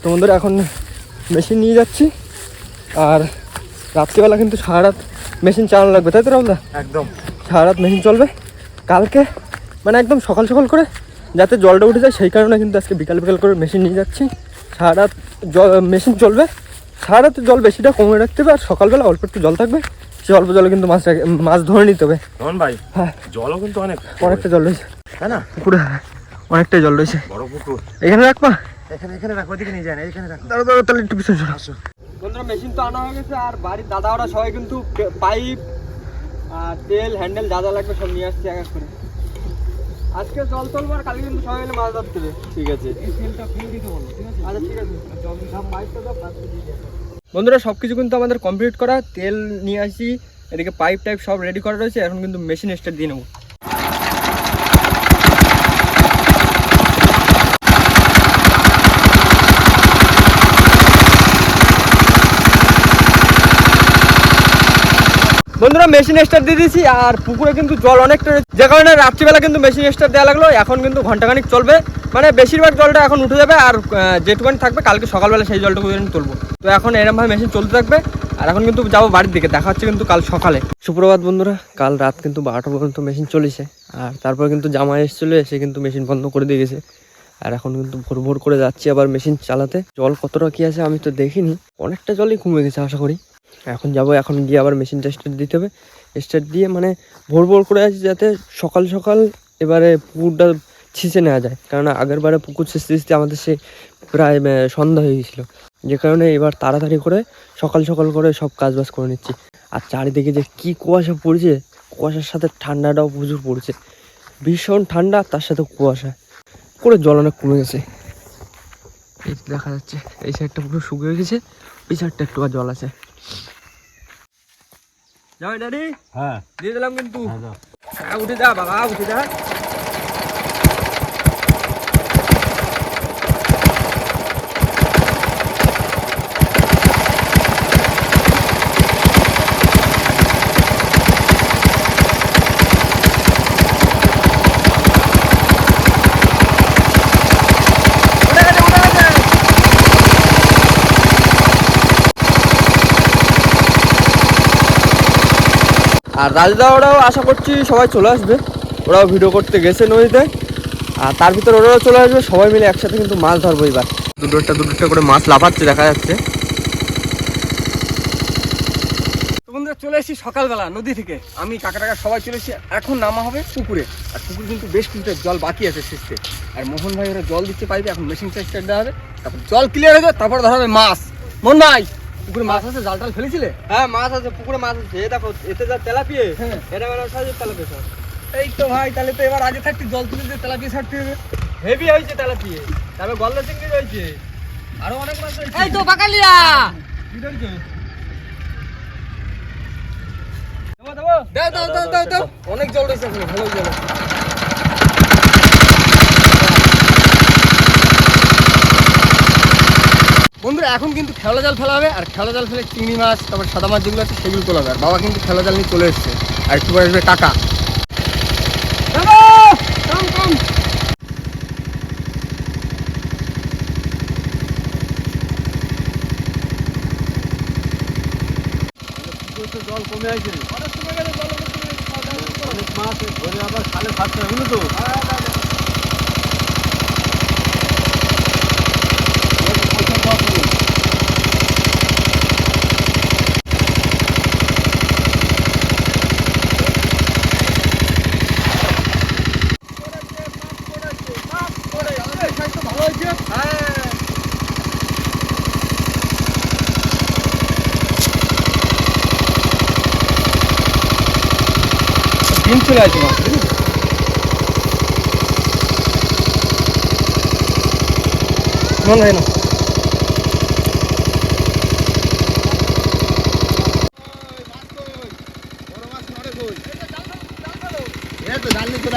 তো বন্ধুরা এখন মেশিন নিয়ে যাচ্ছি। আর রাত্রিবেলা কিন্তু সারা রাত মেশিন চালানো লাগবে তাই তো রাহুলদা একদম। সারা রাত মেশিন চলবে। কালকে মানে একদম সকাল সকাল করে যাতে জলটা উঠে যায় সেই কারণে কিন্তু আজকে বিকাল বিকাল করে মেশিন নিয়ে যাচ্ছি। সারা রাত জল মেশিন চলবে। সারা রাত জল বেশিটা কমে রাখতে হবে আর সকালবেলা অল্প একটু জল থাকবে। সেই অল্প জলে কিন্তু মাছ মাছ ধরে নিতে হবে। রমন ভাই হ্যাঁ। জলও কিন্তু অনেক। অনেকটা জল রয়েছে। তাই না? পুকুরে অনেকটাই জল রয়েছে। বড় পুকুর। এখানে রাখবা এখানে এখানে রাখো ওদিকে নিয়ে যায় না এখানে রাখো। দাঁড়া দাঁড়া তাহলে একটু পিছনে আসো। বন্ধুরা মেশিন তো আনা হয়ে গেছে আর বাড়ির দাদা ওরা সবাই কিন্তু পাইপ আর তেল হ্যান্ডেল যা যা লাগবে সব নিয়ে আসছে এক এক করে। আজকে জল তুলবো আর কালকে কিন্তু সবাই মিলে মাছ ধরতে হবে ঠিক আছে। আচ্ছা ঠিক আছে। বন্ধুরা সব কিছু কিন্তু আমাদের কমপ্লিট করা। তেল নিয়ে আসি এদিকে পাইপ টাইপ সব রেডি করা রয়েছে। এখন কিন্তু মেশিন স্টার্ট দিয়ে নেব। বন্ধুরা মেশিন স্টার্ট দিয়ে দিয়েছি আর পুকুরে কিন্তু জল অনেকটা। যে কারণে রাত্রিবেলা কিন্তু মেশিন স্টার্ট দেওয়া লাগল। এখন কিন্তু ঘন্টাখানিক চলবে। মানে বেশিরভাগ জলটা এখন উঠে যাবে আর যেটুকুনি থাকবে কালকে সকালবেলা সেই জলটুকু তুলবো। তো এখন এরমভাবে মেশিন চলতে থাকবে। আর এখন কিন্তু যাব বাড়ির দিকে। দেখা হচ্ছে কিন্তু কাল সকালে। সুপ্রভাত বন্ধুরা, কাল রাত কিন্তু বারোটা পর্যন্ত মেশিন চলেছে। আর তারপর কিন্তু জামা এসেছিল, এসে কিন্তু মেশিন বন্ধ করে দিয়ে গেছে। আর এখন কিন্তু ভোর ভোর করে যাচ্ছি আবার মেশিন চালাতে। জল কতটা কি আছে আমি তো দেখিনি। অনেকটা জলই কমে গেছে, আশা করি। এখন যাব, এখন গিয়ে আবার মেশিনটা স্টার্ট দিতে হবে। স্টার্ট দিয়ে মানে ভোর ভোর করে আছি যাতে সকাল সকাল এবারে পুকুরটা ছিঁচে নেওয়া যায়। কারণ আগের বারে পুকুর ছিঁচতে ছিঁচতে আমাদের সে প্রায় সন্ধ্যা হয়ে গেছিল। যে কারণে এবার তাড়াতাড়ি করে সকাল সকাল করে সব কাজ বাজ করে নিচ্ছি। আর চারিদিকে যে কি কুয়াশা পড়ছে, কুয়াশার সাথে ঠান্ডাটাও প্রচুর পড়ছে। ভীষণ ঠান্ডা, তার সাথে কুয়াশা। করে জল অনেক কমে গেছে। এই দেখা যাচ্ছে, এই সাইডটা পুরো শুকিয়ে গেছে, এই সাইডটা একটু জল আছে। যাও ড্যাডি হ্যাঁ। দিয়ে দিলাম কিন্তু। হ্যাঁ, উঠে যা বাবা উঠে যা উঠে গেছে, উঠে গেছে। আর রাজদা ওরাও আশা করছি সবাই চলে আসবে। ওরাও ভিডিও করতে গেছে নদীতে। আর তার ভিতর ওরাও চলে আসবে, সবাই মিলে একসাথে কিন্তু মাছ ধরবো এবার। দুটোটা দুটোটা করে মাছ লাফাচ্ছে, দেখা যাচ্ছে। চলে এসেছি সকালবেলা নদী থেকে। আমি, কাকা টাকা সবাই চলে এসেছি। এখন নামা হবে পুকুরে। আর পুকুরে কিন্তু বেশ কিছুটা জল বাকি আছে শেষে। আর মোহন ভাই ওরা জল দিতে পাইবে এখন মেশিন স্টার্ট দেওয়া হবে। তারপর জল ক্লিয়ার হয়ে যাবে, তারপর ধরা হবে মাছ। মন ভাই! পুকুরে মাছ আছে জাল টাল ফেলেছিলে? হ্যাঁ মাছ আছে পুকুরে মাছ আছে। দেখো এতে যা তেলাপিয়ে হ্যাঁ। এটা বেলা সাইজের তেলাপিয়ে সব। এই তো ভাই তাহলে তো এবার আগে থাকতে জল তুলে দিয়ে তেলাপিয়া ছাড়তে হবে। হেভি হয়েছে তেলাপিয়ে। তারপর গলদা চিংড়ি রয়েছে। আরও অনেক মাছ রয়েছে। এই তো বাকালিয়া কি ধরছো? দেবো দেবো। দাও দাও দাও দাও দাও। অনেক জল রয়েছে ভালো জল আছে। বন্ধুরা এখন কিন্তু খেলা জাল ফেলা হবে আর খেলা জাল ফেলে চিংড়ি মাছ তারপর সাদা মাছ যেগুলো আছে সেগুলো তোলা হবে। আর বাবা কিন্তু খেলা জাল নিয়ে চলে এসছে। আর একটু আসবে কম জল কমে আছে অনেক মাছ ধরে আবার খালে খাচ্ছে বুঝলো তো চলে আছে মাছ? মন হয় না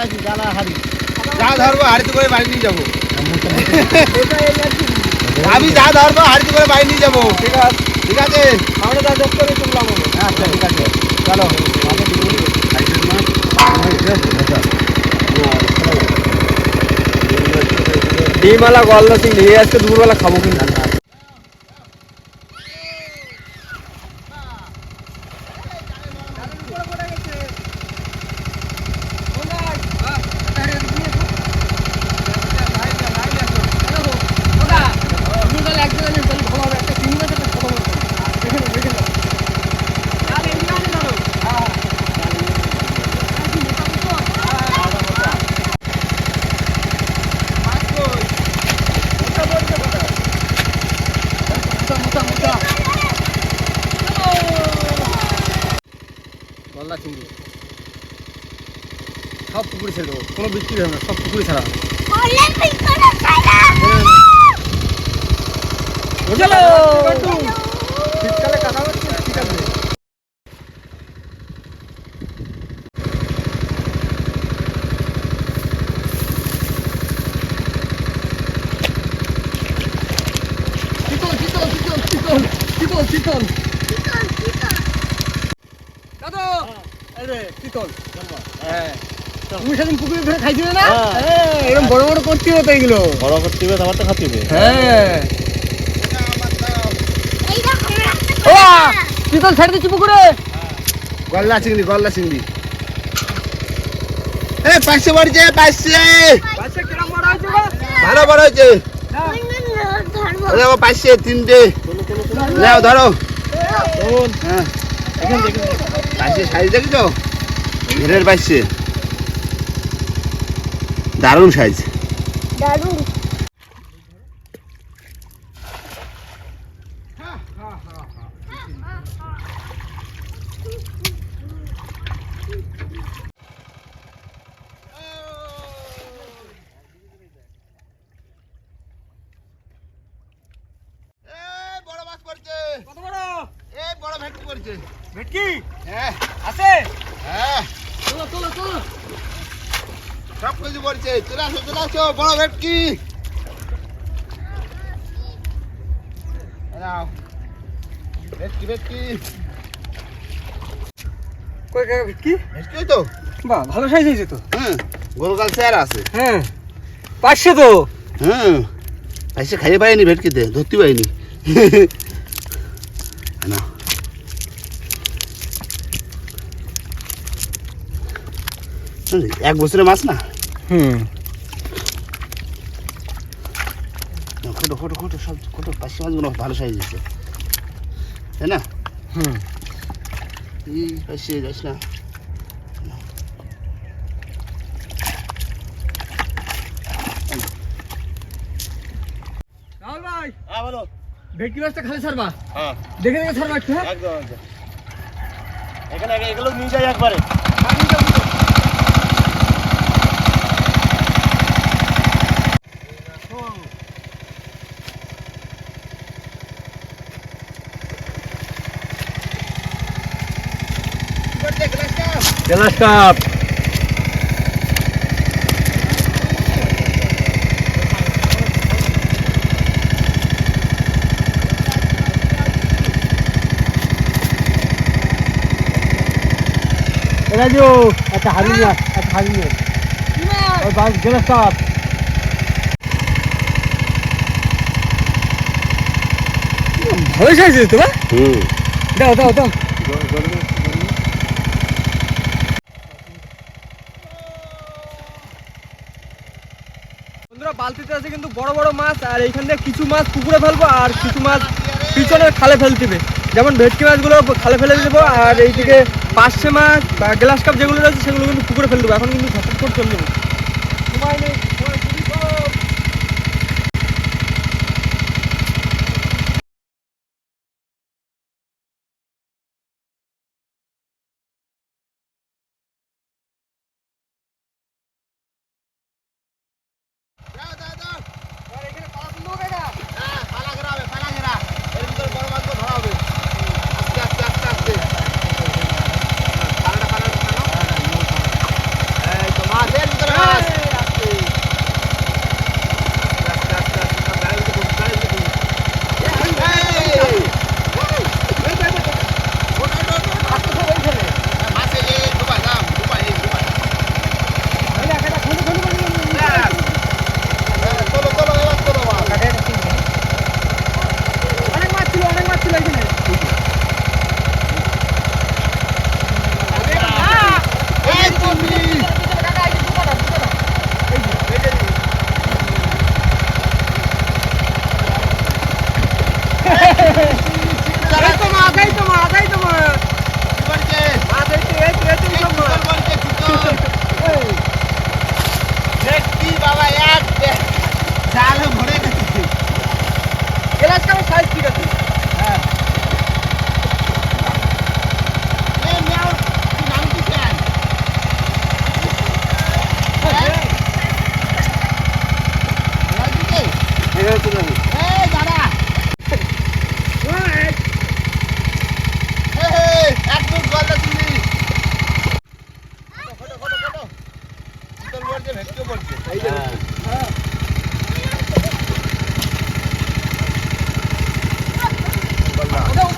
আসি যা ধরবো হাড়িতে করে বাড়ি নিয়ে যাব। আমি যা ধরবো হাড়িতে করে বাড়ি নিয়ে যাব। ঠিক আছে? ঠিক আছে? আমরা যা দেখতে তুললাম হবে আচ্ছা ঠিক আছে চলো ডিমালা গলদা চিংড়ি আজকে দুপুরবেলা খাব কিন্তু। গলদা চিংড়ি। সব পুকুরে ছেড়ে দেবো কোনো বিক্রি হবে না সব পুকুরে ছাড়া। চলো শীতকালে কাটা হচ্ছে ঠিক আছে শীতল শীতল শীতল শীতল শীতল শীতল দাদা এই রে শীতল হ্যাঁ। তুমি সেদিন পুকুরে ধরে খাইছিলে না? হ্যাঁ। এরকম বড় বড় করতে হতো এগুলো। বড় করতে হবে আমার তো খাতে হবে। হ্যাঁ। ও শীতল ছেড়ে দিচ্ছি পুকুরে। গলদা চিংড়ি গলদা চিংড়ি। এ পাশে বাড়িছে পাশে বাচ্চা কিরম বড় হয়েছে ভালো বড় হয়েছে। পাশে তিনটে। নাও ধরো। হ্যাঁ। পাশে সাইজ দেখছ? ঘেরের পাশে দারুণ সাইজ। বড় মাছ পড়ছে। কত বড়? এই বড় ভেটকি পড়ছে। ভেটকি? হ্যাঁ। আছে? হ্যাঁ। সব কিছু পড়ছে চলে আসো চলে আসো বড় ভেটকি নাও ভেটকি ভেটকি কই কাকা ভেটকি ভেটকি তো? বাহ ভালো সাইজ হয়েছে তো। হ্যাঁ গোলগাল চেয়ার আছে। হ্যাঁ। পাঁচশো তো? হ্যাঁ। খাইয়ে পাইনি ভেটকিতে ধরতে পাইনি এক বছরের মাছ না? হুম। খোটো খোটো খোটো সব খোটো পাশে মাছগুলো ভালো সাইজ হয়েছে তাই না? হুম। এই পাশে যাস না। হ্যাঁ ভেটকি মাছটা খালি ছাড়বা? হ্যাঁ। দেখে দেখে ছাড়বা একটু হ্যাঁ? একদম এখানে আগে এগুলো নিয়ে যাই একবারে। গ্লাস কাপ রাজু একটা হাড়ি নিয়ে একটা হাড়ি নিয়ে। ওই বাস গ্লাস কাপ ভালো সাইজ তো বা হুম। দাও দাও দাও। বন্ধুরা আছে কিন্তু বড় বড় মাছ, আর এইখান থেকে কিছু মাছ পুকুরে ফেলব, আর কিছু মাছ পিছনের খালে ফেলতে হবে যেমন ভেটকি মাছগুলো খালে ফেলে দেবো, আর এইদিকে পার্শে মাছ বা গ্লাস কাপ যেগুলো রয়েছে সেগুলো কিন্তু পুকুরে ফেলে দেবো। এখন কিন্তু ঝটপট করে চলে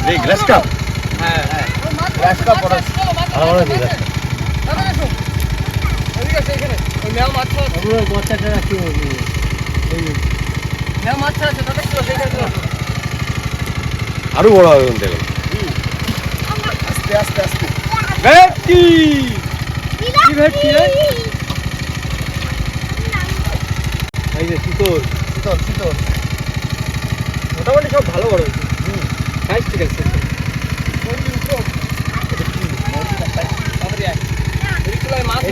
এই গ্লাসটা হ্যাঁ গ্লাস কাপ বড় ভালো ভালো সেইখানে ছিল আরও বড় হবে থেকে আস্তে আস্তে আস্তে। ভেটকি! কি ভেটকি এই যে শীতল। শীতল শীতল। মোটামুটি সব ভালো বড় হয়েছে। আছে। এদিকগুলোয় মাছ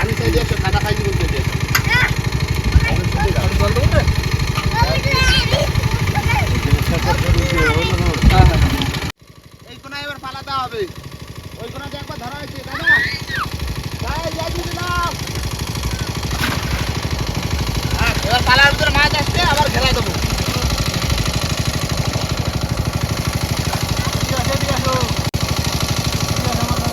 আমি চাই দিয়ে টাকা খাইনি বলতে দিয়ে জল দেবো তো? হ্যাঁ, হ্যাঁ। এই কোনায় এবার পালাতে হবে ওই কোনাতে একবার ধরা হয়েছে তাই না তাই যাই দিয়ে দিলাম হ্যাঁ, এবার পালার ভিতরে মাছ আসছে আবার ঘেরা দেবো ঠিক আছে, ঠিক আছে। ঠিক আছে, আমার দাদা।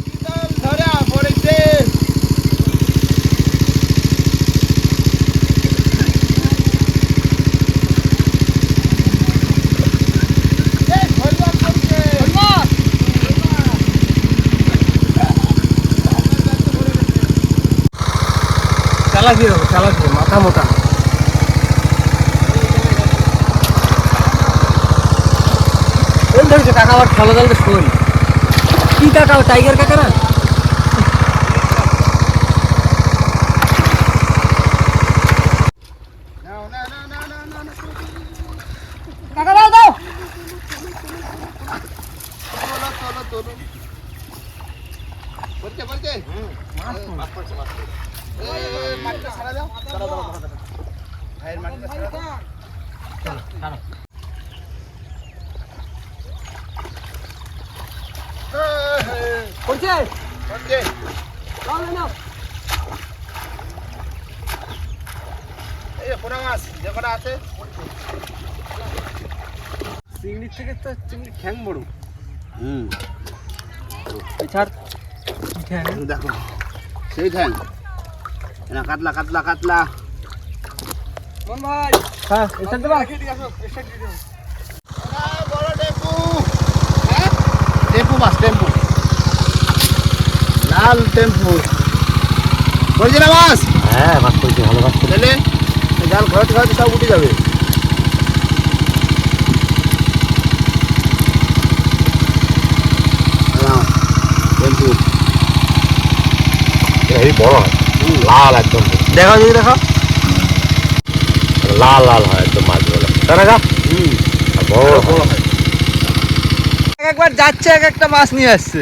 শীতল ধরা পড়েছে এই ভৈরব পড়ছে চালা হবে, চালাকি মাথা মোটা। কাকা আবার খেলা জালতে শোন। কি কাকা টাইগার কাকা না নাও না না না না না না কাকা দাও দাও তোলো তোলো তোলো বলছে বলছে এই, মাটিটা ছাড়া দাও দাঁড়াও, দাঁড়াও, দাঁড়াও, দাঁড়াও। ভাইয়ের মাটিটা ছাড়া দাও এই, এই, করছে বলছে দাও না এই যে পোনা মাছ যে কটা আছে চিংড়ির থেকে তো দেখো সেই ঠ্যাং না কাতলা কাতলা কাতলা মন হ্যাঁ হ্যাঁ টেম্পু লাল টেম্পু। বলছি না মাছ হ্যাঁ মাছ পড়ছে ভালো মাছ তাহলে জাল ঘরাতে ঘরাতে সব উঠে যাবে। নাও, টেম্পু। এই বড় হয় লাল একদম। দেখো যদি দেখো লাল লাল হয় একদম মাছগুলো তাই না গা? হুম। আর বড় বড় হয়। একবার যাচ্ছে এক একটা মাছ নিয়ে আসছে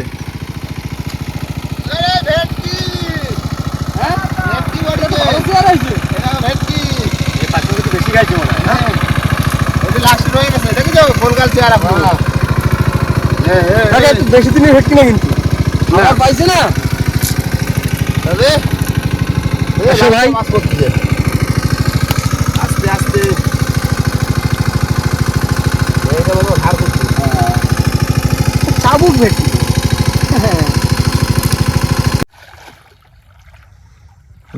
আরে ভেটকি হ্যাঁ ভেটকি বলছে এটা ভেটকি এই পাঁচশো কিছু বেশি খাইছে মনে হয় হ্যাঁ ওটা লাস্ট রয়ে গেছে দেখেছ ফুলগাল চেহারা পুরো এ, এ, এ, বেশি দিনের ভেটকি না কিন্তু। না। আমার পাইছে না। তবে ভাই। আস্তে আস্তে। চাবুক ভেটকি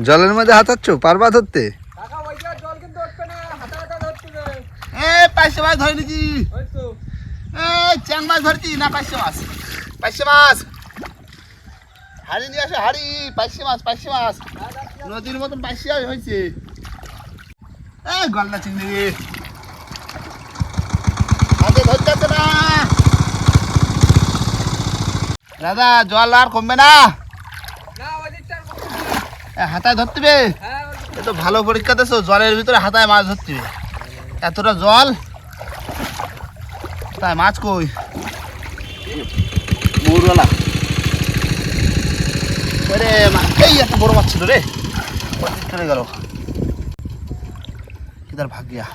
জলের মধ্যে হাতাচ্ছ পারবা ধরতে? পাঁচশো মাছ ধরে নিছি চ্যাং মাছ ধরছি না পাঁচশো মাছ। পাঁচশো মাছ। হাড়ি নিয়ে আসো হাড়ি। পাঁচশো মাছ পাঁচশো মাছ। নদীর মতন পাঁচশো হয়েছে চিংড়ি। হাতে ধরতে না। দাদা জল আর কমবে না ওই দিকটা আর করতে হবে না। এ, হাতায় ধরতে হবে হ্যাঁ ওই দিকটা। এ তো ভালো পরীক্ষা দিছো জলের ভিতরে হাতায় মাছ ধরতে হবে এতটা জল তাই মাছ কই মৌরওয়ালা রে মা এই একটা বড় মাছ ছিল রে ওদিক চলে গেল किधर भाग गया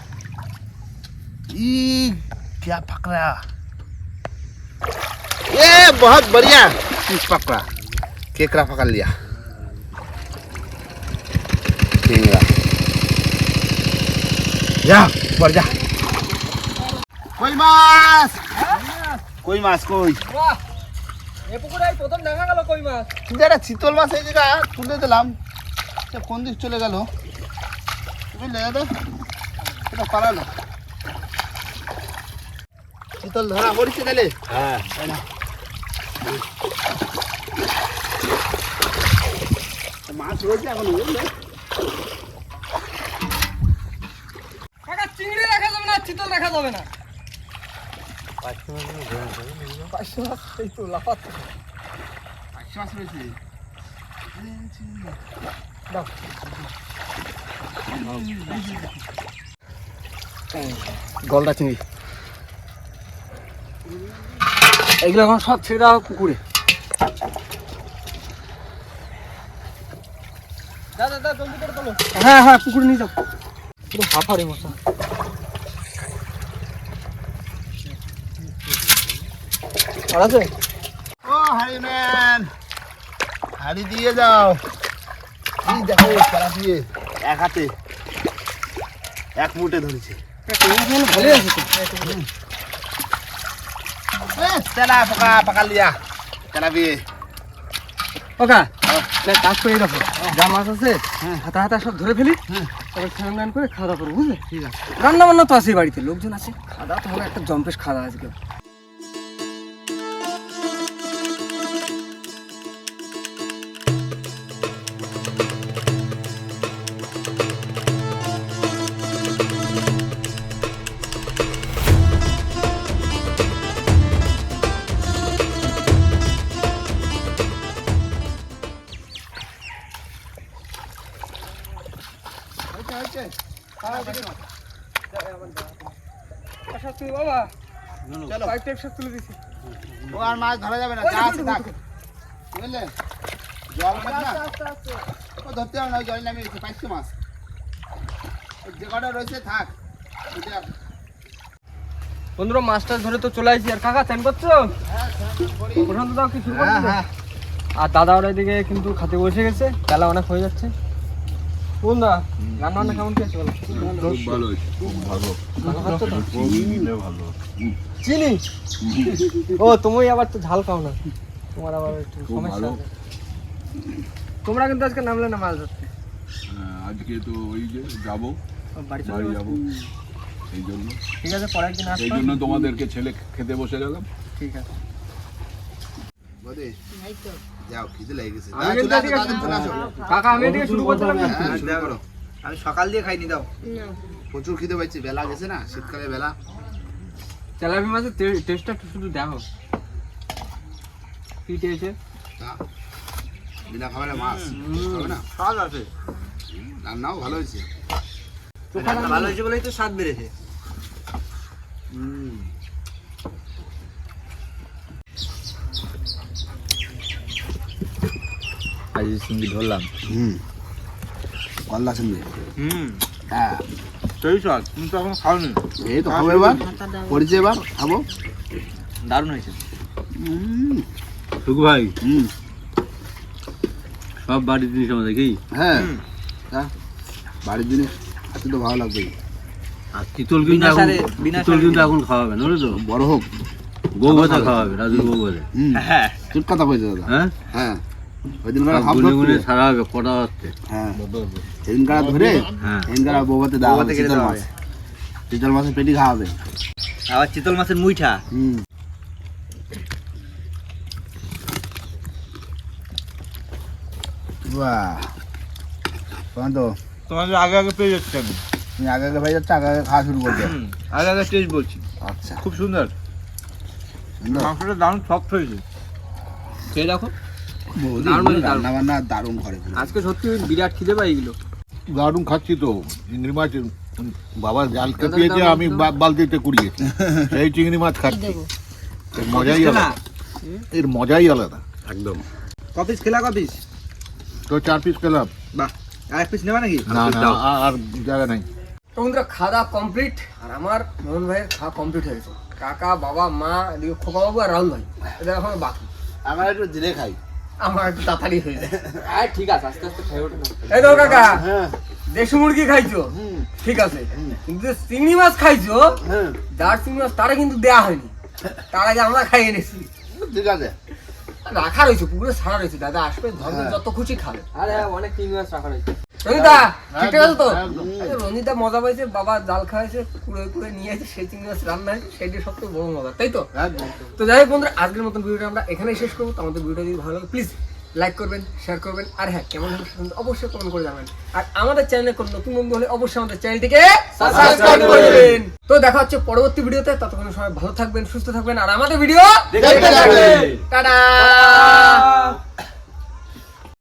ई क्या पकड़ा ये बहुत बढ़िया फिश पकड़ा केकड़ा पकड़ लिया চিংড়া যা পর যা কই মাছ কই মাছ কই এ পুকুরে প্রথম দেখা গেল কই মাছ তুই একটা চিতল মাছ এই জায়গা তুলে দিলাম কোন দিক চলে গেল বুঝলে দাদা এটা পালালো চিতল ধরা পড়ছে তাহলে হ্যাঁ মাছ রয়েছে এখন যাবে না। পাঁচশো মাছ এই তো লাফাচ্ছে পাঁচশো মাছ রয়েছে গলদা চিংড়ি। এগুলো এখন সব ছেড়ে দেওয়া পুকুরে। হ্যাঁ হ্যাঁ পুকুরে নিয়ে যাও। পুরো হাফারে মশা আছে ও হাড়ি ম্যান হাড়ি দিয়ে যাও এই দেখো খেলা দিয়ে। এক হাতে। এক মুঠে ধরেছে। ভালোই আছে তো। তেলা পকা পাকা লিয়া। তেলা বিয়ে ওকা কাজ করে রাখো যা মাছ আছে হাতা হাতা সব ধরে ফেলি। তারপর স্নান টান করে খাওয়া দাওয়া করব বুঝলে? ঠিক আছে রান্না বান্না তো আছে বাড়িতে লোকজন আছে। খাওয়া দাওয়া তো হবে। একটা জম্পেশ খাওয়া দাওয়া আজকে চলো পাইপটা তুলে দিছি। ও আর মাছ ধরা যাবে না যা আছে থাক বুঝলে? জল মাছ না? ও ধরতে হবে না ওই জল নামে গেছে পাঁচশো মাছ। যে কটা রয়েছে থাক। বন্ধুরা মাছ টাছ ধরে তো চলে আসছি আর কাকা চান করছ? প্রশান্ত দাও কি শুরু হ্যাঁ করছ? হ্যাঁ। আর দাদা ওর এদিকে কিন্তু খাতে বসে গেছে বেলা অনেক হয়ে যাচ্ছে। রান্না বান্না কেমন কি খুব ভালো ভালো। ভালো খাচ্ছ তো? ভালো। চিনি? ও তুমি আবার তো ঝাল খাও না। তোমার আবার একটু সমস্যা তোমরা কিন্তু আজকে নামলে না মাছ ধরতে? হ্যাঁ, আজকে তো ওই যে যাব বাড়ি যাব। সেই জন্য। ঠিক আছে পরের দিন সেই জন্য তোমাদেরকে ছেলে খেতে বসে গেলাম। ঠিক আছে। বোধে যাও খিদে লেগে গেছে। কাকা আমি এদিকে শুরু না। হ্যাঁ, করো। আমি সকাল দিয়ে খাইনি দাও। প্রচুর খিদে পাইছে বেলা গেছে না শীতকালে বেলা। তেলাপি মাছের টেস্টটা একটু শুধু দেখো। কি টেস্ট বিনা খাবারে মাছ হবে না? স্বাদ আছে। রান্নাও ভালো হয়েছে। ভালো হয়েছে বলেই তো স্বাদ বেড়েছে। হুম। আজ চিংড়ি ধরলাম। হুম। গলদা সঙ্গে হুম। হ্যাঁ। সেই স্বাদ তুমি তো এখন খাওনি। এই তো খাব এবার। পড়েছে এবার খাব। দারুণ হয়েছে। হুম। ভাই। হুম। সব বাড়ির জিনিস আমাদের কি হ্যাঁ। হ্যাঁ বাড়ির জিনিস তো ভালো লাগবেই আর কিন্তু বিনা এখন কিন্তু খাওয়াবে না তো? বড় হোক। বউ ভাতা খাওয়াবে রাজুর বউ ভাতে হ্যাঁ। ঠিক কথা বলছে দাদা। হ্যাঁ? হ্যাঁ। ওই দিন কারা সব ভাব গুনে গুনে ধরতে সারা হবে কটা হচ্ছে হ্যাঁ। সেদিন কারা ধরে হ্যাঁ। সেদিন কারা দেওয়া হবে মাছ। মাছের পেটি আবার চিতল মাছের মুইঠা? হুম। বাহ। তো তোমাদের আগে আগে পেয়ে যাচ্ছে আমি। তুমি আগে আগে ভাই যাচ্ছে আগে আগে খাওয়া শুরু করবে। আগে আগে টেস্ট বলছি। আচ্ছা। খুব সুন্দর। মাংসটা দারুণ সফট হয়েছে। খেয়ে দেখো। রান্না বান্না দারুণ। করে আজকে সত্যি বিরাট খিদে পাই এগুলো। দারুণ খাচ্ছি তো চিংড়ি মাছ উম, বাবা জাল খেপিয়েছে আমি বা- বালতিতে কুড়িয়েছি সেই চিংড়ি মাছ খাচ্ছি। এর মজাই আলাদা। এর মজাই আলাদা। একদম। কপিস খেলা কপিস? তো চার পিস খেলাম। বাহ আর এক পিস নেবা নাকি? না না আর- জায়গা নাই। তো বন্ধুরা খাওয়া কমপ্লিট আর আমার মোহন ভাইয়ের খাওয়া কমপ্লিট হয়ে গেছে। কাকা বাবা মা খোকা বাবু আর রাহুল ভাই। এদের এখন বাকি। আমার একটু দিলে খাই। আমার তাড়াতাড়ি হয়ে যায়। আর ঠিক আছে আস্তে আস্তে খাই ওঠে এই তো কাকা হ্যাঁ। দেশি মুরগি খাইছো? হুম। ঠিক আছে। কিন্তু চিংড়ি মাছ খাইছো হ্যাঁ। যার চিংড়ি মাছ তারা কিন্তু দেয়া হয়নি। তার আগে আমরা খাইয়ে নিয়েছি ঠিক আছে। রাখা রয়েছে পুকুরে ছাড়া রয়েছে। দাদা আসবে হ্যাঁ। যত খুশি খাবে। আরে অনেক চিংড়ি মাছ রাখা রয়েছে। রঞ্জিতা ঠিক আছে তো? একদম, মজা পাইছে বাবা জাল খাওয়াইছে কুড়ে কুড়ে নিয়ে এসে সেই চিংড়ি মাছ রান্না হয়েছে সেটি সবথেকে বড় মজা তাই তো? তো যাই হোক বন্ধুরা আজকের মতন ভিডিওটা আমরা এখানেই শেষ করব। আমাদের ভিডিও যদি ভালো লাগে প্লিজ লাইক করবেন শেয়ার করবেন আর হ্যাঁ কেমন অবশ্যই কমেন্ট করে জানাবেন। আর আমাদের চ্যানেলে কোনো নতুন বন্ধু হলে অবশ্যই আমাদের চ্যানেলটিকে সাবস্ক্রাইব করে দেবেন। তো দেখা হচ্ছে পরবর্তী ভিডিওতে ততক্ষণ সবাই ভালো থাকবেন সুস্থ থাকবেন আর আমাদের ভিডিও দেখতে থাকবেন। টাটা!